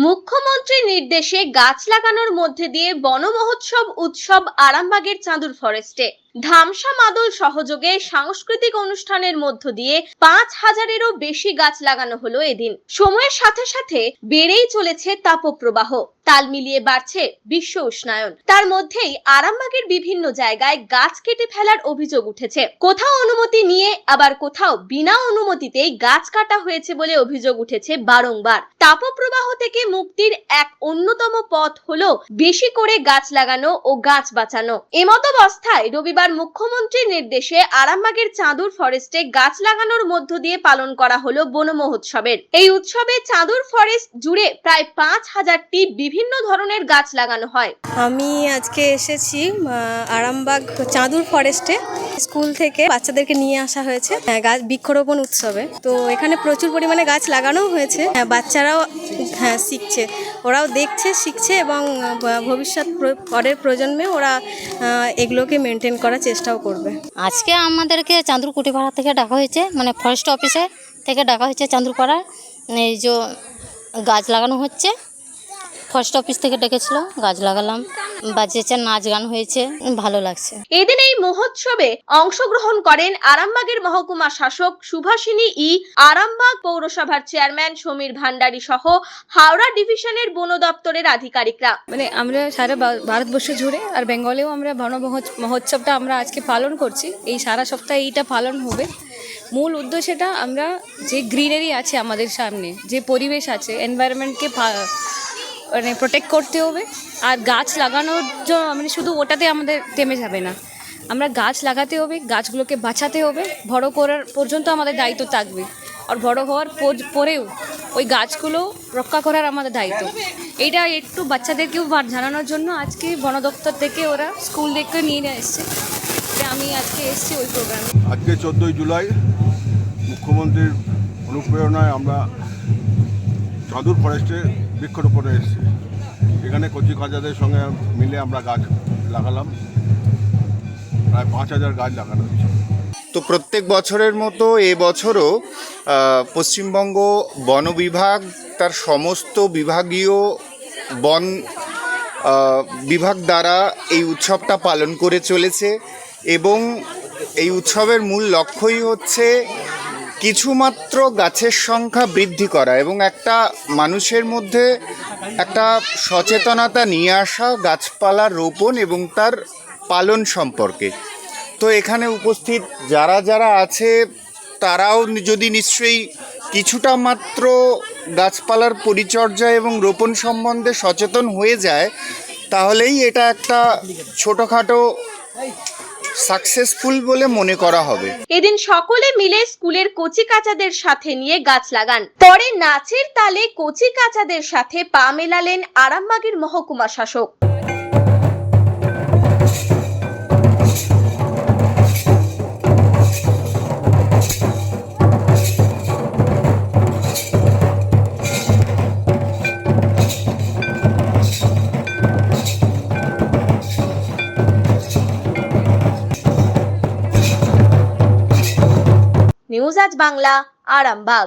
মুখ্যমন্ত্রীর নির্দেশে গাছ লাগানোর মধ্যে দিয়ে বনমহোৎসব উৎসব আরামবাগের চাঁদুর ফরেস্টে ধামসা মাদল সহযোগে সাংস্কৃতিক অনুষ্ঠানের মধ্য দিয়ে পাঁচ হাজারেরও বেশি গাছ লাগানো হলো এদিন। সময়ের সাথে সাথে বেড়েই চলেছে তাপপ্রবাহ। তাল মিলিয়ে বাড়ছে বিশ্ব উষ্ণায়ন। তার মধ্যেই আরামবাগের বিভিন্ন জায়গায় গাছ কেটে ফেলার অভিযোগ উঠেছে। কোথাও অনুমতি নিয়ে আবার কোথাও বিনা অনুমতিতেই গাছ কাটা হয়েছে বলে অভিযোগ উঠেছে বারংবার। তাপপ্রবাহ থেকে মুক্তির এক অন্যতম পথ হলো বেশি করে গাছ লাগানো ও গাছ বাঁচানো। এমত অবস্থায় রবিবার মুখ্যমন্ত্রীর নির্দেশে আরামবাগের চাঁদুর ফরেস্টে গাছ লাগানোর মধ্য দিয়ে পালন করা হলো বন মহোৎসবের। এই উৎসবে চাঁদুর ফরেস্ট জুড়ে প্রায় পাঁচ হাজারটি বিভিন্ন ধরনের গাছ লাগানো হয়। আমি আজকে এসেছি আরামবাগ চাঁদুর ফরেস্টে স্কুল থেকে বাচ্চাদেরকে নিয়ে আসা হয়েছে হ্যাঁ, গাছ বৃক্ষরোপণ উৎসবে। তো এখানে প্রচুর পরিমাণে গাছ লাগানো হয়েছে। হ্যাঁ, বাচ্চারাও হ্যাঁ শিখছে। ওরাও দেখছে, শিখছে এবং ভবিষ্যৎ প্র- পরের প্রজন্মে ওরা এগুলোকে মেনটেন করার চেষ্টাও করবে। আজকে আমাদেরকে চাঁদুর কুটিপাড়া থেকে ডাকা হয়েছে মানে ফরেস্ট অফিসে থেকে ডাকা হয়েছে চাঁদুরপাড়া এই যে গাছ লাগানো হচ্ছে। ফরেস্ট অফিস থেকে ডেকেছিল গাছ লাগালাম বাজেছে নাচ গান হয়েছে ভালো লাগছে। এদিন এই মহোৎসবে অংশগ্রহণ করেন আরামবাগের মহকুমা শাসক সুভাষিনী ই আরামবাগ পৌরসভার চেয়ারম্যান সমীর ভান্ডারী সহ হাওড়া ডিভিশনের বন দপ্তরের আধিকারিকরা। মানে আমরা সারা ভারতবর্ষ জুড়ে আর বেঙ্গলেও আমরা বন মহোৎ- মহোৎসবটা আমরা আজকে পালন করছি। এই সারা সপ্তাহে এইটা পালন হবে। মূল উদ্দেশ্যটা আমরা যে গ্রিনারি আছে আমাদের সামনে যে পরিবেশ আছে এনভায়রনমেন্টকে মানে প্রোটেক্ট করতে হবে। আর গাছ লাগানোর জন্য মানে শুধু ওটাতে আমাদের থেমে যাবে না। আমরা গাছ লাগাতে হবে, গাছগুলোকে বাঁচাতে হবে। বড় করার পর্যন্ত আমাদের দায়িত্ব থাকবে। আর বড় হওয়ার পর- পরেও ওই গাছগুলো রক্ষা করার আমাদের দায়িত্ব। এইটা একটু বাচ্চাদেরকেও জানানোর জন্য আজকে বন দপ্তর থেকে ওরা স্কুল থেকে নিয়ে এসছে। আমি আজকে এসেছি ওই প্রোগ্রামে আজকে চোদ্দোই জুলাই মুখ্যমন্ত্রীর অনুপ্রেরণায় আমরা চাঁদুর ফরেস্টে বৃক্ষরোপণে এসেছি। এখানে কচি কাজাদের সঙ্গে মিলে আমরা গাছ লাগালাম। প্রায় পাঁচ হাজার গাছ লাগানো হয়েছে। তো প্রত্যেক বছরের মতো এবছরও পশ্চিমবঙ্গ বন বিভাগ, তার সমস্ত বিভাগীয় বন বিভাগ দ্বারা এই উৎসবটা পালন করে চলেছে এবং এই উৎসবের মূল লক্ষ্যই হচ্ছে কিছুমাত্র গাছের সংখ্যা বৃদ্ধি করা এবং একটা মানুষের মধ্যে একটা সচেতনতা নিয়ে আসা গাছপালা রোপণ এবং তার পালন সম্পর্কে। তো এখানে উপস্থিত যারা যারা আছে, তারাও যদি নিশ্চয়ই কিছুটা মাত্র গাছপালার পরিচর্যা এবং রোপণ সম্বন্ধে সচেতন হয়ে যায়, তাহলেই এটা একটা ছোটোখাটো সাকসেসফুল বলে মনে করা হবে। এদিন সকলে মিলে স্কুলের কচি কাচাদের সাথে নিয়ে গাছ লাগান। পরে নাচের তালে কচি কাচাদের সাথে পা মেলালেন আরামবাগের মহকুমা শাসক। নিউজ আজ বাংলা আরামবাগ।